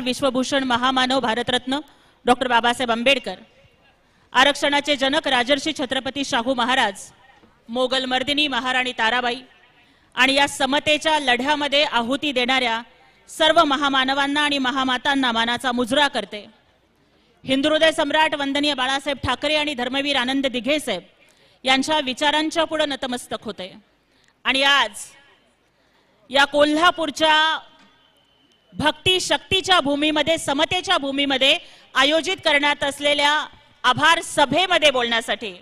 विश्वभूषण महामानव भारतरत्न डॉक्टर बाबासाहेब आंबेडकर आरक्षणाचे जनक राजर्षी छत्रपती शाहू महाराज मोगल मर्दिनी महाराणी ताराबाई आणि या समतेच्या लढ्यामध्ये आहुती देणाऱ्या सर्व महामानवांना आणि महामातांना मानाचा मुजरा करते. हिंदुहृदय सम्राट वंदनीय बाळासाहेब ठाकरे आणि धर्मवीर आनंद दिघे साहेब यांच्या विचारांच्या पुढे नतमस्तक होते. आणि आज या कोल्हापूरच्या भक्ती शक्तीच्या भूमीमध्ये समतेच्या भूमीमध्ये आयोजित करण्यात असलेल्या आभार सभेमध्ये बोलण्यासाठी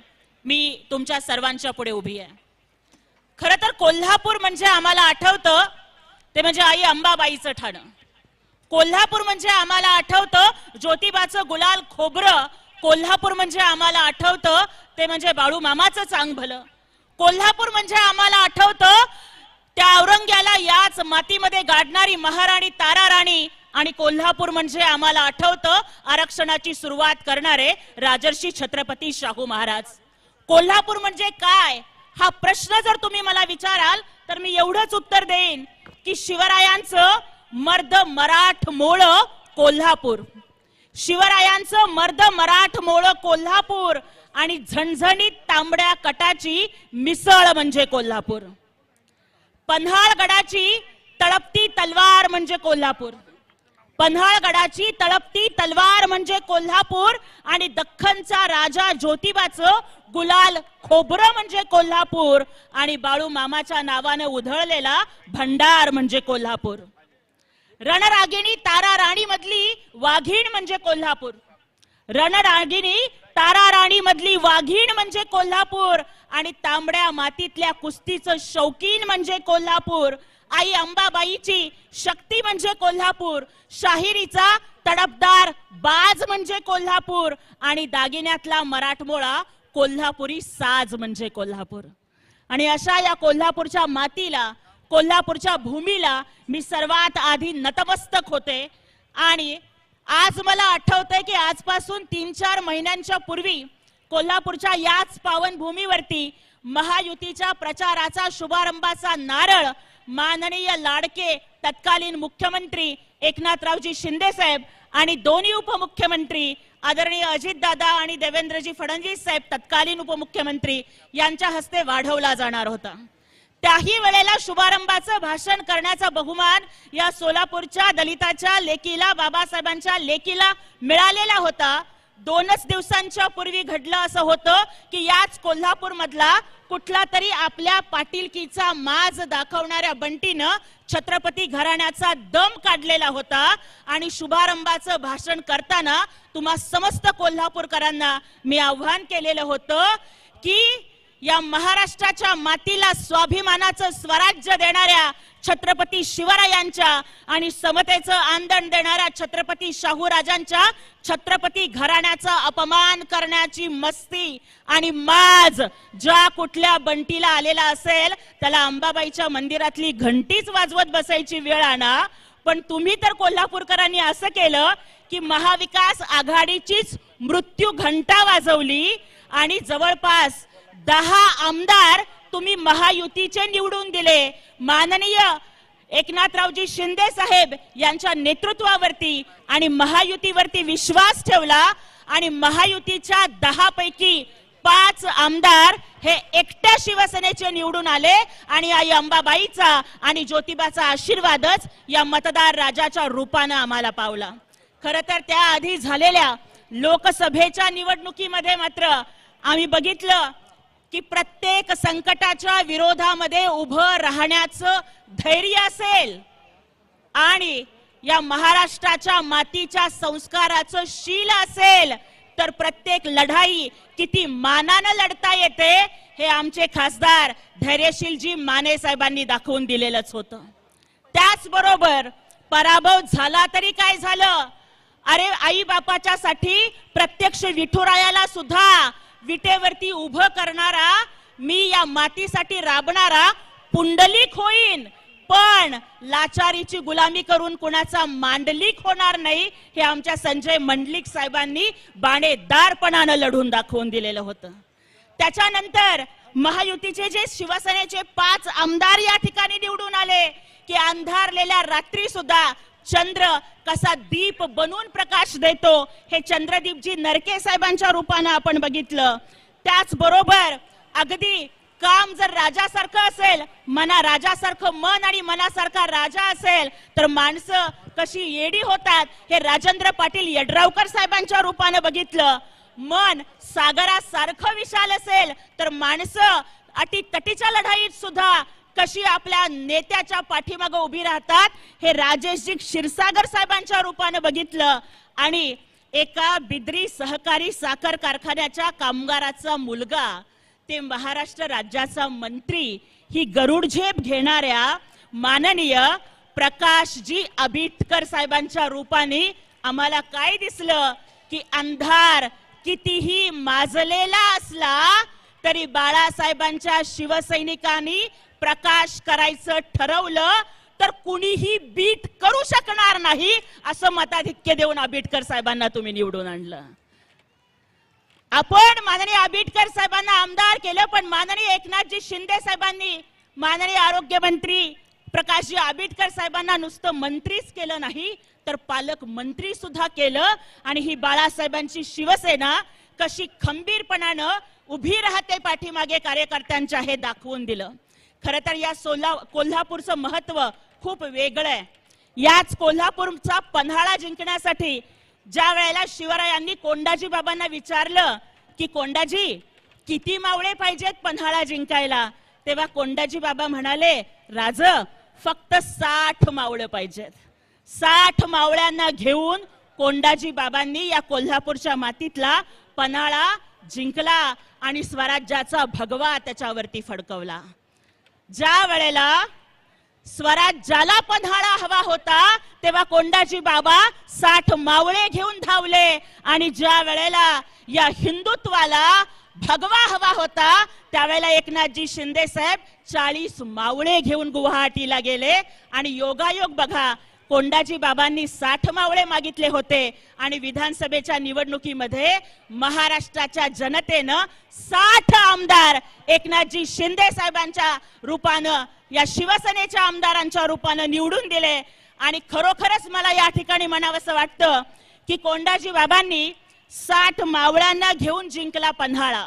मी तुमच्या सर्वांच्या पुढे उभी आहे. खर तर कोल्हापूर म्हणजे आम्हाला आठवतं ते म्हणजे आई अंबाबाईचं ठाणं. कोल्हापूर म्हणजे आम्हाला आठवतं ज्योतिबाचं गुलाल खोबरं कोल्हापूर म्हणजे आम्हाला आठवतं ते म्हणजे बाळू मामाचं चांग भलं. कोल्हापूर म्हणजे आम्हाला आठवतं त्या औरंग्याला याच मातीमध्ये गाडणारी महाराणी तारा राणी आणि कोल्हापूर म्हणजे आम्हाला आठवतं आरक्षणाची सुरुवात करणारे राजर्षी छत्रपती शाहू महाराज. कोल्हापूर म्हणजे काय? हा प्रश्न जर तुम्ही मला विचाराल तर मी एवढंच उत्तर देईन की शिवरायांचं मर्द मराठ मोळ कोल्हापूर. शिवरायांचं मर्द मराठ मोळ कोल्हापूर आणि झणझणीत तांबड्या कटाची मिसळ म्हणजे कोल्हापूर. पन्हाळगडाची तळपती तलवार म्हणजे कोल्हापूर. पन्हाळगडाची तळपती तलवार म्हणजे कोल्हापूर आणि दख्खनचा राजा ज्योतिबाचं गुलाल खोबरं म्हणजे कोल्हापूर आणि बाळू मामाच्या नावाने उधळलेला भंडार म्हणजे कोल्हापूर. रणरागिणी तारा राणी मधली वाघीण म्हणजे कोल्हापूर. रणरागिणी तारा राणी मधली वाघीण म्हणजे कोल्हापूर आणि तांबड्या मातीतल्या कुस्तीचं शौकीन म्हणजे कोल्हापूर. आई अंबाबाईची शक्ती म्हणजे कोल्हापूर. शाहिरीचा तडपदार बाज म्हणजे कोल्हापूर. आणि दागिन्यातला मराठमोळा कोल्हापुरी साज म्हणजे कोल्हापूर. आणि अशा या कोल्हापूरच्या मातीला कोल्हापूरच्या भूमीला मी सर्वात आधी नतमस्तक होते. आणि आज मला आठवतंय की आजपासून तीन चार महिन्यांच्या पूर्वी कोल्हापूरच्या याच पावनभूमीवरती महायुतीच्या प्रचाराचा शुभारंभाचा नारळ माननीय लाडके तत्कालीन मुख्यमंत्री एकनाथरावजी शिंदे साहेब आणि दोन्ही उपमुख्यमंत्री आदरणीय अजितदादा आणि देवेंद्रजी फडणवीस साहेब तत्कालीन उपमुख्यमंत्री यांच्या हस्ते वाढवला जाणार होता. त्याही वेळेला शुभारंभाचं भाषण करण्याचा बहुमान या सोलापूरच्या दलिताच्या लेकीला बाबासाहेबांच्या लेकीला मिळालेला होता. दोनच दिवसांच्या पूर्वी घडलं असं होतं की याच कोल्हापूर मधला कुठला तरी आपल्या पाटीलकीचा माज दाखवणाऱ्या बंटीनं छत्रपती घराण्याचा दम काढलेला होता आणि शुभारंभाचं भाषण करताना तुम्हा समस्त कोल्हापूरकरांना मी आव्हान केलेलं होतं की या महाराष्ट्राच्या मातीला स्वाभिमानाचं स्वराज्य देणाऱ्या छत्रपती शिवरायांच्या आणि समतेचं आंदण देणाऱ्या छत्रपती शाहूराजांच्या छत्रपती घराण्याचा अपमान करण्याची मस्ती आणि माज ज्या कुठल्या बंटीला आलेला असेल त्याला अंबाबाईच्या मंदिरातली घंटीच वाजवत बसायची वेळ आणा. पण तुम्ही तर कोल्हापूरकरांनी असं केलं की महाविकास आघाडीचीच मृत्यू घंटा वाजवली आणि जवळपास दहा आमदार तुम्ही महायुतीचे निवडून दिले. माननीय एकनाथरावजी शिंदे साहेब यांच्या नेतृत्वावरती आणि महायुतीवरती विश्वास ठेवला आणि महायुतीच्या दहा पैकी पाच आमदार हे एकट्या शिवसेनेचे निवडून आले आणि आई अंबाबाईचा आणि ज्योतिबाचा आशीर्वादच या मतदार राजाच्या रूपानं आम्हाला पावला. खर तर त्याआधी झालेल्या लोकसभेच्या निवडणुकीमध्ये मात्र आम्ही बघितलं की प्रत्येक संकटाच्या विरोधामध्ये उभं राहण्याचं धैर्य असेल. आणि या महाराष्ट्राच्या मातीच्या संस्काराचं शील असेल तर प्रत्येक लढाई किती मानानं लढता येते हे आमचे खासदार धैर्यशीलजी माने साहेबांनी दाखवून दिलेलंच होतं. त्याचबरोबर पराभव झाला तरी काय झालं? अरे आई बापाच्या साठी प्रत्यक्ष विठुरायाला सुद्धा विटेवरती उभं करणारा मी या मातीसाठी राबणारा पुंडलिक होईन. पण लाचारीची गुलामी करून कुणाचा मांडलिक होणार नाही हे आमच्या संजय मंडलिक साहेबांनी बाणेदारपणानं लढून दाखवून दिलेलं होतं. त्याच्यानंतर महायुतीचे जे शिवसेनेचे पाच आमदार या ठिकाणी निवडून आले की अंधारलेल्या रात्री सुद्धा चंद्र कसा दीप बनून प्रकाश देतो हे चंद्रदीपजी नरके साहेबांच्या रूपानं आपण बघितलं. त्याचबरोबर अगदी काम जर राजासारखं असेल मना राजासारखं मन आणि मनासारखा राजा असेल तर माणसं कशी येडी होतात हे राजेंद्र पाटील यड्रावकर साहेबांच्या रूपानं बघितलं. मन सागरासारखं विशाल असेल तर माणसं अटी तटीच्या लढाईत सुद्धा कशी आपल्या नेत्याच्या पाठीमागे उभी राहतात हे राजेशजी क्षीरसागर साहेबांच्या रूपानं बघितलं. आणि एका बिद्री सहकारी साखर कारखान्याच्या कामगाराचा मुलगा ते महाराष्ट्र राज्याचा मंत्री ही गरुड झेप घेणाऱ्या माननीय प्रकाशजी आबिटकर साहेबांच्या रूपाने आम्हाला काय दिसलं? की अंधार कितीही माजलेला असला तरी बाळासाहेबांच्या शिवसैनिकांनी प्रकाश करायचं ठरवलं तर कुणीही बीट करू शकणार नाही असं मताधिक्य देऊन आंबेडकर साहेबांना तुम्ही निवडून आणलं. आपण माननीय आंबेडकर साहेबांना आमदार केलं पण माननीय एकनाथजी शिंदे साहेबांनी माननीय आरोग्यमंत्री प्रकाशजी आंबेडकर साहेबांना नुसतं मंत्रीच केलं नाही तर पालक मंत्री सुद्धा केलं आणि ही बाळासाहेबांची शिवसेना कशी खंबीरपणानं उभी राहते पाठीमागे कार्यकर्त्यांच्या हे दाखवून दिलं. खरं तर या सोला कोल्हापूरचं महत्त्व खूप वेगळं आहे. याच कोल्हापूरचा पन्हाळा जिंकण्यासाठी ज्या वेळेला शिवरायांनी कोंडाजी बाबांना विचारलं की कोंडाजी किती मावळे पाहिजेत पन्हाळा जिंकायला? तेव्हा कोंडाजी बाबा म्हणाले राज फक्त साठ मावळं पाहिजेत. साठ मावळ्यांना घेऊन कोंडाजी बाबांनी या कोल्हापूरच्या मातीतला पन्हाळा जिंकला आणि स्वराज्याचा भगवा त्याच्यावरती फडकवला. ज्या वेळेला स्वराज्याला पन्हाळा हवा होता तेव्हा कोंडाजी बाबा साठ मावळे घेऊन धावले. आणि ज्या वेळेला या हिंदुत्वाला भगवा हवा होता त्यावेळेला एकनाथजी शिंदे साहेब चाळीस मावळे घेऊन गुवाहाटीला गेले. आणि योगायोग बघा कोंडाजी बाबांनी साठ मावळे मागितले होते आणि विधानसभेच्या निवडणुकीमध्ये महाराष्ट्राच्या जनतेनं साठ आमदार एकनाथजी शिंदे साहेबांच्या रूपानं या शिवसेनेच्या आमदारांच्या रूपानं निवडून दिले. आणि खरोखरच मला या ठिकाणी म्हणावंसं वाटतं की कोंडाजी बाबांनी साठ मावळ्यांना घेऊन जिंकला पन्हाळा.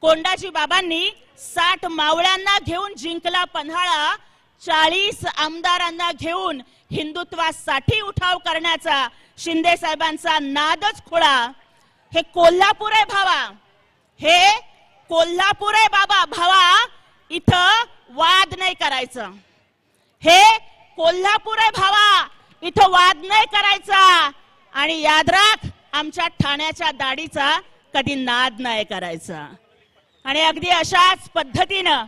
कोंडाजी बाबांनी साठ मावळ्यांना घेऊन जिंकला पन्हाळा चाळीस आमदारांना घेऊन हिंदुत्वासाठी उठाव करण्याचा शिंदे साहेबांचा नादच खुळा. हे कोल्हापूर आहे भावा. हे कोल्हापूर आहे बाबा भावा इथं वाद नाही करायचं. हे कोल्हापूर आहे भावा इथं वाद नाही करायचा. आणि याद राख आमच्या ठाण्याच्या दाढीचा कधी नाद नाही करायचा. आणि अगदी अशाच पद्धतीनं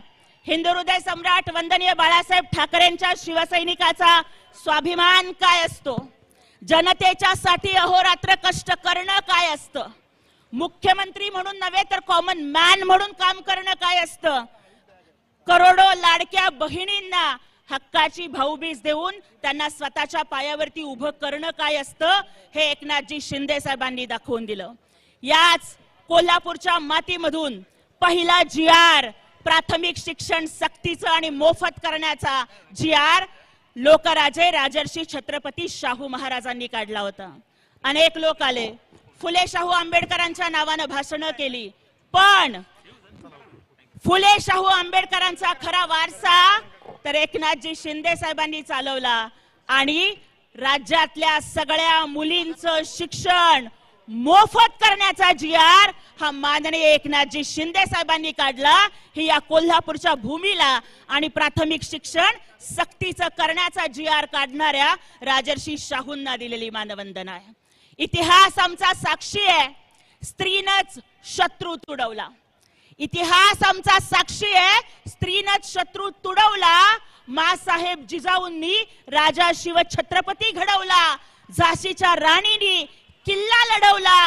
हिंदू हृदय सम्राट वंदनीय बाळासाहेब ठाकरेंच्या शिवसैनिकाचा स्वाभिमान काय असतो? जनतेच्या साठी अहोरात्र कष्ट करणं काय असतं? मुख्यमंत्री म्हणून नव्हे तर कॉमन मॅन म्हणून काम करणं काय असतं? करोडो लाडक्या बहिणींना हक्काची भाऊबीज देऊन त्यांना स्वतःच्या पायावरती उभं करणं काय असतं? हे एकनाथजी शिंदे साहेबांनी दाखवून दिलं. याच कोल्हापूरच्या मातीमधून पहिला जी आर प्राथमिक शिक्षण सक्तीचं आणि मोफत करण्याचा जी आर लोकराजे राजर्षी छत्रपती शाहू महाराजांनी काढला होता. अनेक लोक आले. फुले शाहू आंबेडकरांच्या नावानं भाषणं केली. पण फुले शाहू आंबेडकरांचा खरा वारसा तर एकनाथजी शिंदे साहेबांनी चालवला. आणि राज्यातल्या सगळ्या मुलींचं शिक्षण मोफत करण्याचा जी आर हा माननीय एकनाथजी शिंदे साहेबांनी काढला. ही या कोल्हापूरच्या भूमीला आणि प्राथमिक शिक्षण सक्तीचं करण्याचा जी आर काढणाऱ्या राजर्षी शाहूंना दिलेली मानवंदना आहे. इतिहास आमचा साक्षी आहे. स्त्रीनच शत्रू तुडवला. इतिहास आमचा साक्षी आहे. स्त्रीनच शत्रू तुडवला. मासाहेब जिजाऊंनी राजा शिव छत्रपती घडवला. झाशीच्या राणीनी किल्ला लढवला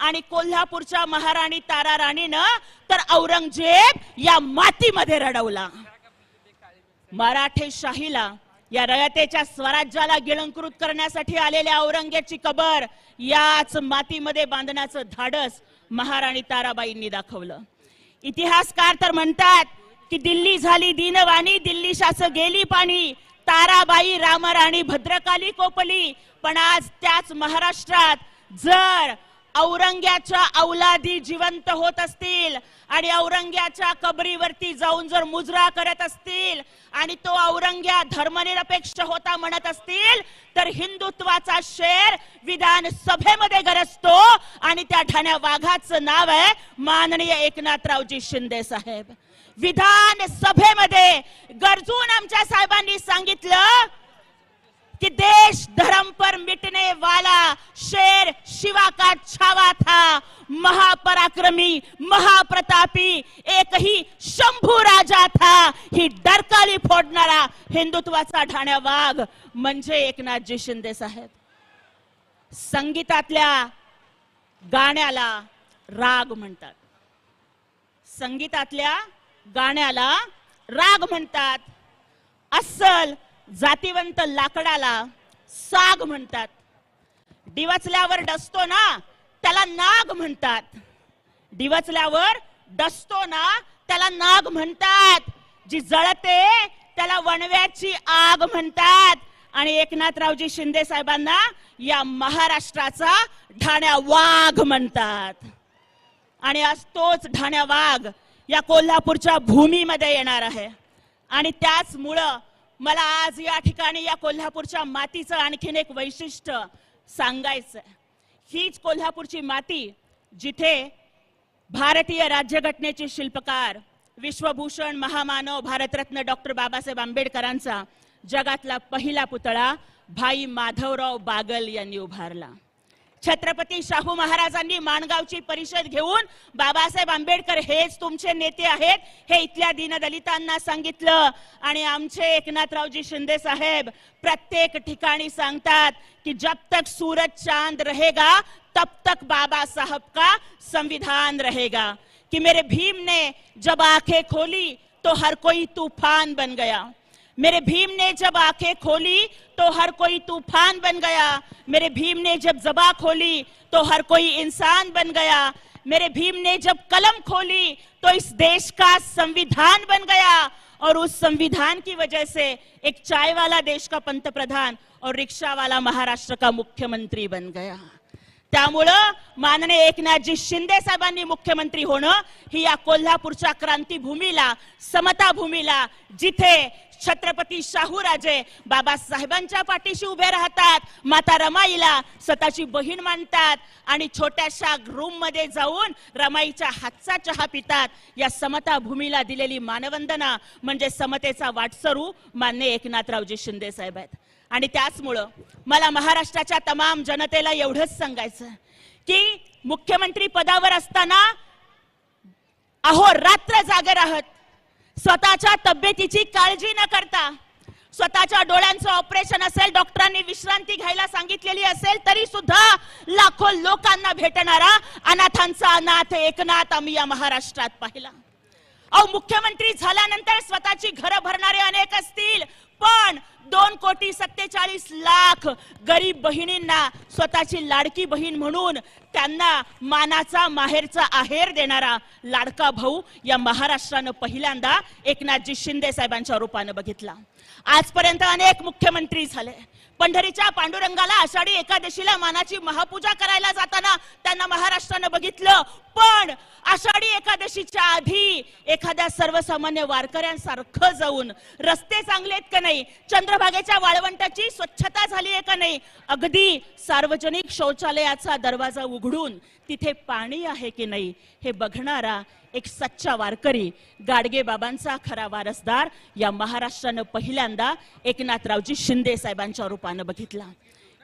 आणि कोल्हापूरच्या महाराणी तारा राणीनं तर औरंगजेब या मातीमध्ये रडवला. मराठे शाहीला या रयतेच्या स्वराज्याला गिळंकृत करण्यासाठी आलेल्या औरंगजेबची कबर याच मातीमध्ये बांधण्याचं धाडस महाराणी ताराबाईंनी दाखवलं. इतिहासकार तर म्हणतात की दिल्ली झाली दिनवाणी दिल्ली शास गेली पाणी ताराबाई रामराणी भद्रकाली कोपली पण आज त्याच महाराष्ट्रात जर औरंग्याच्या औलादी जिवंत होत असतील आणि औरंग्याच्या कबरीवरती जाऊन जर मुजरा करत असतील आणि तो औरंग्या धर्मनिरपेक्ष होता म्हणत असतील तर हिंदुत्वाचा शेर विधानसभेमध्ये गरजतो आणि त्या ठाण्या वाघाचं नाव आहे माननीय एकनाथरावजी शिंदे साहेब. विधानसभेमध्ये गरजून आमच्या साहेबांनी सांगितलं शिवा का छावा था महापराक्रमी महाप्रतापी एक ही शंभू राजा था ही डरकाली फोडणारा हिंदुत्वाचा ठाण्या वाघ म्हणजे एकनाथजी शिंदे साहेब. संगीतातल्या गाण्याला राग म्हणतात. संगीतातल्या गाण्याला राग म्हणतात. अस्सल जातीवंत लाकडाला साग म्हणतात. डिवचल्यावर डसतो ना त्याला नाग म्हणतात. डिवचल्यावर डसतो ना त्याला नाग म्हणतात. जी जळते त्याला वणव्याची आग म्हणतात. आणि एकनाथरावजी शिंदे साहेबांना या महाराष्ट्राचा ढाण्या वाघ म्हणतात. आणि आज तोच ढाण्या वाघ या कोल्हापूरच्या भूमीमध्ये येणार आहे. आणि त्याचमुळं मला आज या ठिकाणी या कोल्हापूरच्या मातीचं आणखीन एक वैशिष्ट्य सांगायचं. हीच कोल्हापूरची माती जिथे भारतीय राज्यघटनेचे शिल्पकार विश्वभूषण महामानव भारतरत्न डॉक्टर बाबासाहेब आंबेडकरांचा जगातला पहिला पुतळा भाई माधवराव बागल यांनी उभारला. छत्रपती शाहू महाराजांनी माणगावची परिषद घेऊन बाबासाहेब आंबेडकर हेच तुमचे नेते आहेत हे इथल्या दीनदलितांना सांगितलं. आणि आमचे एकनाथरावजी शिंदे साहेब प्रत्येक ठिकाणी सांगतात की जब तक सूरज चांद रहेगा तब तक बाबा साहब का संविधान रहेगा. कि मेरे भीम ने जब आंखें खोली तो हर कोई तूफान बन गया. मेरे भीम ने जब आँखें खोली तो हर कोई तूफ़ान बन गया। मेरे भीम ने जब जबा खोली तो हर कोई इंसान बन गया। मेरे भीम ने जब कलम खोली तो इस देश का संविधान बन गया। और उस संविधान की वजह से एक चाय वाला देश का पंत प्रधान और रिक्शा वाला महाराष्ट्र का मुख्यमंत्री बन गया। त्यामुळं माननीय एकनाथजी शिंदे साहेबांनी मुख्यमंत्री होणं ही या कोल्हापूरच्या क्रांतीभूमीला समता भूमीला जिथे छत्रपती शाहूराजे बाबासाहेबांच्या पाठीशी उभे राहतात. माता रमाईला स्वतःची बहीण मानतात आणि छोट्याशा रूममध्ये जाऊन रमाईच्या हातचा चहा पितात. या समता भूमीला दिलेली मानवंदना म्हणजे समतेचा वाटसरू मान्य एकनाथरावजी शिंदे साहेब आहेत. आणि त्याचमुळं मला महाराष्ट्राच्या तमाम जनतेला एवढंच सांगायचं की मुख्यमंत्री पदावर असताना अहो रात्र जागे राहत स्वतःच्या तब्येतीची काळजी न करता स्वतःच्या डोळ्यांचं ऑपरेशन असेल डॉक्टरांनी विश्रांती घ्यायला सांगितलेली असेल तरी सुद्धा लाखो लोकांना भेटणारा अनाथांचा अनाथ एकनाथ आम्ही या महाराष्ट्रात पाहिला. अहो मुख्यमंत्री झाल्यानंतर स्वतःची घरं भरणारे अनेक असतील पण दोन कोटी सत्तेचाळीस लाख गरीब बहिणींना स्वतःची लाडकी बहीण म्हणून त्यांना मानाचा माहेरचा आहेर देणारा लाडका भाऊ या महाराष्ट्रानं पहिल्यांदा एकनाथजी शिंदे साहेबांच्या रूपानं बघितला. आजपर्यंत अनेक मुख्यमंत्री झाले. पंढरीच्या पांडुरंगाला आषाढी एकादशीला मानाची महापूजा करायला जाताना त्यांना महाराष्ट्रानं बघितलं. पण आषाढी एकादशीच्या आधी एखाद्या सर्वसामान्य वारकऱ्यांसारखं जाऊन रस्ते चांगले आहेत का नाही चंद्रभागेच्या वाळवंटाची स्वच्छता झाली आहे का नाही अगदी सार्वजनिक शौचालयाचा दरवाजा उघडून तिथे पाणी आहे की नाही हे बघणारा एक सच्चा वारकरी गाडगे बाबांचा खरा वारसदार या महाराष्ट्रानं पहिल्यांदा एकनाथरावजी शिंदे साहेबांच्या रूपानं बघितला.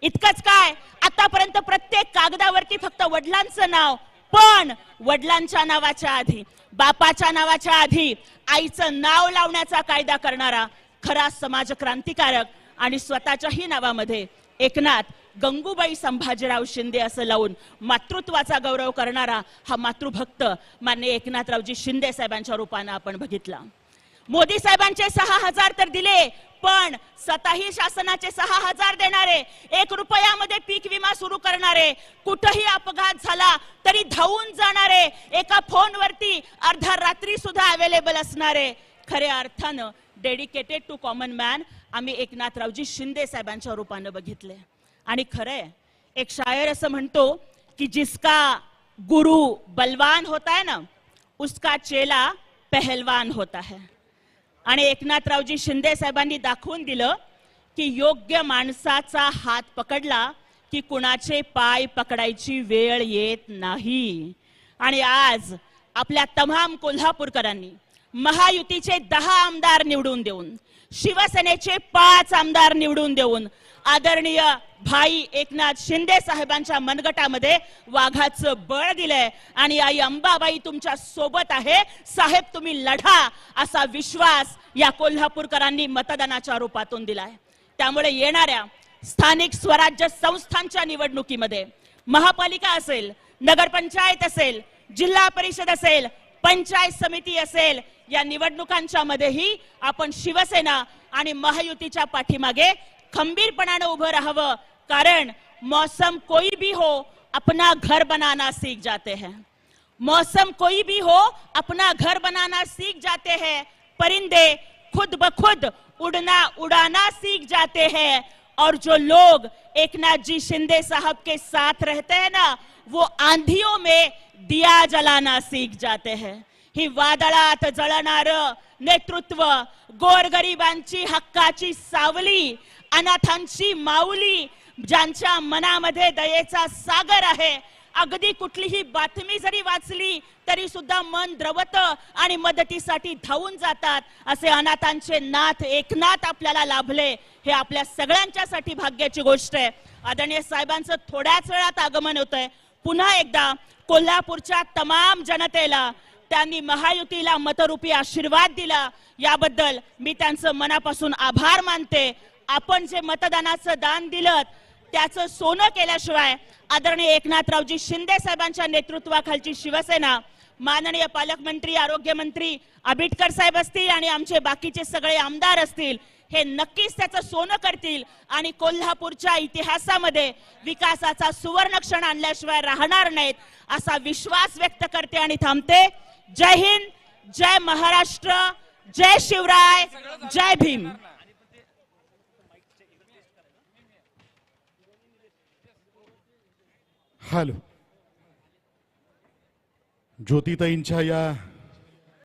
इतकंच काय? आतापर्यंत प्रत्येक कागदावरती फक्त वडिलांचं नाव पण वडिलांच्या नावाच्या आधी बापाच्या नावाच्या आधी आईचं नाव लावण्याचा कायदा करणारा खरा समाज क्रांतिकारक आणि स्वतःच्याही नावामध्ये एकनाथ गंगूबाई संभाजीराव शिंदे असं लावून मातृत्वाचा गौरव करणारा हा मातृभक्त मान्य एकनाथरावजी शिंदे साहेबांच्या रूपानं आपण बघितला. मोदी साहेबांचे सहा हजार तर दिले पण स्वतःही शासनाचे सहा हजार देणारे एक रुपयामध्ये पीक विमा सुरू करणारे कुठंही अपघात झाला तरी धावून जाणारे एका फोनवरती अर्धा रात्री सुद्धा अवेलेबल असणारे खऱ्या अर्थानं डेडिकेटेड टू कॉमन मॅन आम्ही एकनाथरावजी शिंदे साहेबांच्या रूपानं बघितले. आणि खरंय एक शायर असं म्हणतो की जिसका गुरु बलवान होता है ना उसका चेला पहलवान होता है. आणि एकनाथरावजी शिंदे साहेबांनी दाखवून दिलं की योग्य माणसाचा हात पकडला की कुणाचे पाय पकडायची वेळ येत नाही. आणि आज आपल्या तमाम कोल्हापूरकरांनी महायुतीचे दहा आमदार निवडून देऊन शिवसेनेचे पाच आमदार निवडून देऊन आदरणीय भाई एकनाथ शिंदे साहेबांच्या मनगटामध्ये वाघाचं बळ दिलंय. आणि आई अंबाबाई तुमच्यासोबत आहे. साहेब तुम्ही लढा असा विश्वास या कोल्हापूरकरांनी मतदानाच्या रूपातून दिलाय. त्यामुळे येणाऱ्या स्थानिक स्वराज्य संस्थांच्या निवडणुकीमध्ये महापालिका असेल नगरपंचायत असेल जिल्हा परिषद असेल पंचायत समिती असेल या निवडणुकांच्या मध्येही आपण शिवसेना आणि महायुतीच्या पाठीमागे खंबीरपणानं उभं राहावं. कारण मौसम कोई भी हो अपना घर बनाना सीख जाते हैं. मौसम कोई भी हो अपना घर बनाना सीख जाते हैं. परिंदे खुद ब खुद उड़ना उड़ाना सीख जाते हैं. और जो लोग एकनाथ जी शिंदे साहब के साथ रहते हैं ना वो आंधियों में दिया जलाना सीख जाते हैं। ही वादळात जळणार नेतृत्व गोरगरिबांची हक्काची सावली अनाथांची माऊली ज्यांच्या मनामध्ये दयेचा सागर आहे. अगदी कुठलीही बातमी जरी वाचली तरी सुद्धा मन द्रवत आणि मदतीसाठी धावून जातात. असे अनाथांचे नाथ एकनाथ आपल्याला लाभले. हे आपल्या सगळ्यांच्यासाठी भाग्याची गोष्ट आहे. आदरणीय साहेबांचं थोड्याच वेळात आगमन होत आहे पुन्हा एकदा कोल्हापूरच्या तमाम जनतेला त्यांनी महायुतीला मतरूपी आशीर्वाद दिला. याबद्दल मी त्यांचं मनापासून आभार मानते. आपण जे मतदानाचं दान दिलं त्याचं सोनं केल्याशिवाय आदरणीय एकनाथरावजी शिंदे साहेबांच्या नेतृत्वाखालची शिवसेना माननीय पालकमंत्री आरोग्यमंत्री आबिटकर साहेब असतील आणि आमचे बाकीचे सगळे आमदार असतील हे नक्कीच त्याचं सोनं करतील. आणि कोल्हापूरच्या इतिहासामध्ये विकासाचा सुवर्ण क्षण आणल्याशिवाय राहणार नाहीत असा विश्वास व्यक्त करते आणि थांबते. जय हिंद जय महाराष्ट्र जय शिवराय जय भीम. हॅलो. ज्योतिताईंच्या या